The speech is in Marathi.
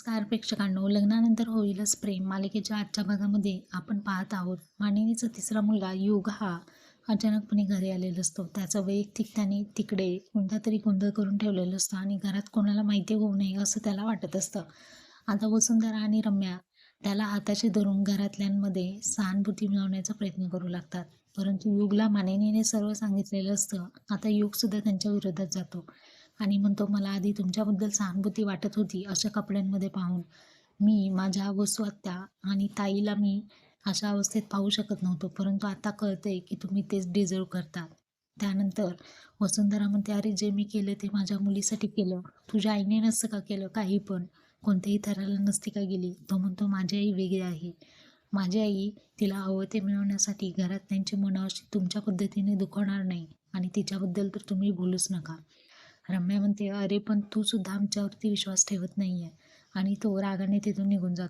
नमस्कार प्रेक्षकांनो. लग्नानंतर होईलच प्रेम. मालिकेच्या आजच्या भागामध्ये आपण पाहत आहोत मानिनीचा तिसरा मुलगा युग हा अचानकपणे घरी आलेला असतो. त्याचं वैयक्तिक त्याने तिकडे कोणता तरी गोंधळ करून ठेवलेलं असतं आणि घरात कोणाला माहिती होऊ नये असं त्याला वाटत असतं. आता वसुंधरा आणि रम्या त्याला हाताशी धरून घरातल्यांमध्ये सहानुभूती मिळवण्याचा प्रयत्न करू लागतात. परंतु युगला मानिनीने सर्व सांगितलेलं असतं. आता युगसुद्धा त्यांच्या विरोधात जातो. आणि म्हणतो मला आधी तुमच्याबद्दल सहानुभूती वाटत होती अशा कपड्यांमध्ये पाहून. मी माझ्या वसू आत्या आणि ताईला मी अशा अवस्थेत पाहू शकत नव्हतो. परंतु आता कळतंय की तुम्ही तेच डिझर्व करतात त्यानंतर वसुंधरा म्हणते अरे जे मी केलं ते माझ्या मुलीसाठी केलं. तुझ्या आईने नसतं का केलं? काही पण. कोणत्याही थराला नसती का गेली? तो म्हणतो माझी आई वेगळी आहे. माझी आई तिला हवं ते मिळवण्यासाठी. घरात त्यांची मनं अशी तुमच्या पद्धतीने दुखवणार नाही आणि तिच्याबद्दल तर तुम्ही बोलूच नका. रम्या म्हणते अरे पण तू सुद्धा आमच्यावरती विश्वास ठेवत नाही आहे आणि तो रागाने तिथून निघून जातो.